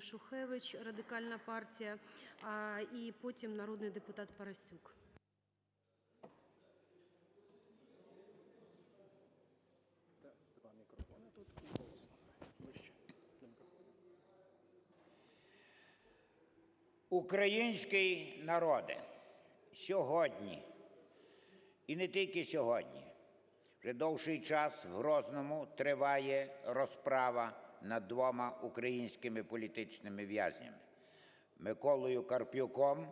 Юрій Шухевич, Радикальна партія, і потім народний депутат Парасюк. Український народе сьогодні, і не тільки сьогодні, вже довший час в Грозному триває розправа над двома українськими політичними в'язнями Миколою Карпюком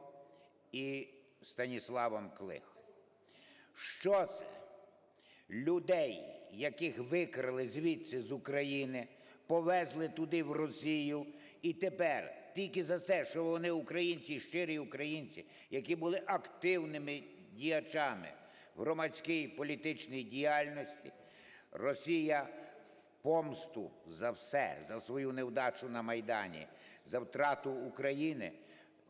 і Станіславом Клих. Що це? Людей, яких викрали звідси з України, повезли туди в Росію, і тепер тільки за це, що вони українці, щирі українці, які були активними діячами в громадській політичній діяльності, Росія помсту за все, за свою невдачу на Майдані, за втрату України,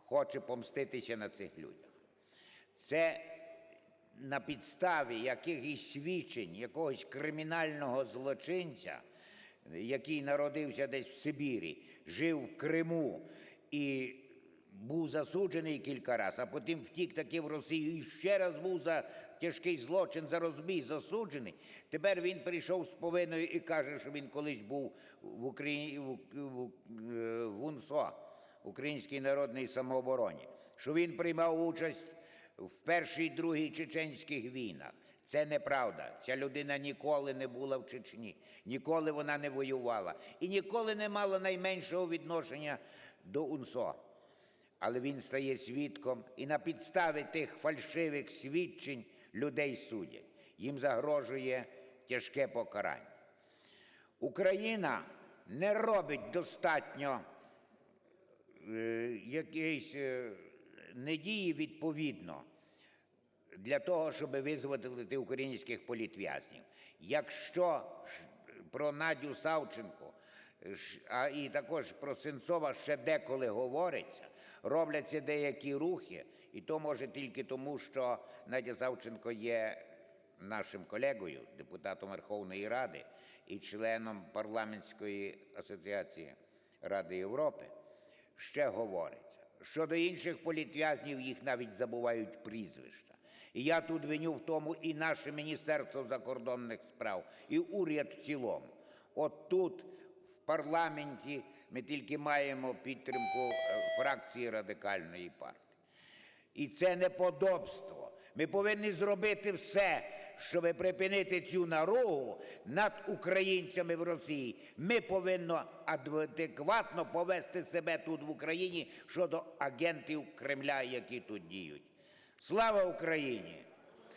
хоче помститися на цих людях. Це на підставі якихось свідчень якогось кримінального злочинця, який народився десь в Сибірі, жив в Криму і був засуджений кілька разів, а потім втік таки в Росію і ще раз був за тяжкий злочин, за розбій засуджений. Тепер він прийшов з повинною і каже, що він колись був в Україні в, УНСО, Українській народній самообороні, що він приймав участь в першій другій чеченських війнах. Це неправда. Ця людина ніколи не була в Чечні, ніколи вона не воювала і ніколи не мала найменшого відношення до УНСО. Але він стає свідком, і на підставі тих фальшивих свідчень людей судять. Їм загрожує тяжке покарання. Україна не робить достатньо е, якоїсь е, не дії відповідно для того, щоб визволити українських політв'язнів. Якщо про Надю Савченко, а і також про Сенцова ще деколи говориться, робляться деякі рухи, і то може тільки тому, що Надя Савченко є нашим колегою, депутатом Верховної Ради і членом парламентської асоціації Ради Європи, ще говориться. Щодо інших політв'язнів, їх навіть забувають прізвища. І я тут виню в тому і наше Міністерство закордонних справ, і уряд в цілому. От тут, в парламенті, ми тільки маємо підтримку е, фракції Радикальної партії. І це неподобство. Ми повинні зробити все, щоб припинити цю наругу над українцями в Росії. Ми повинні адекватно повести себе тут в Україні щодо агентів Кремля, які тут діють. Слава Україні!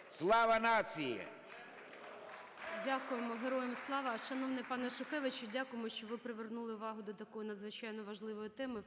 Слава нації! Дякуємо героям слава. Шановний пане Шухевичу, дякуємо, що ви привернули увагу до такої надзвичайно важливої теми.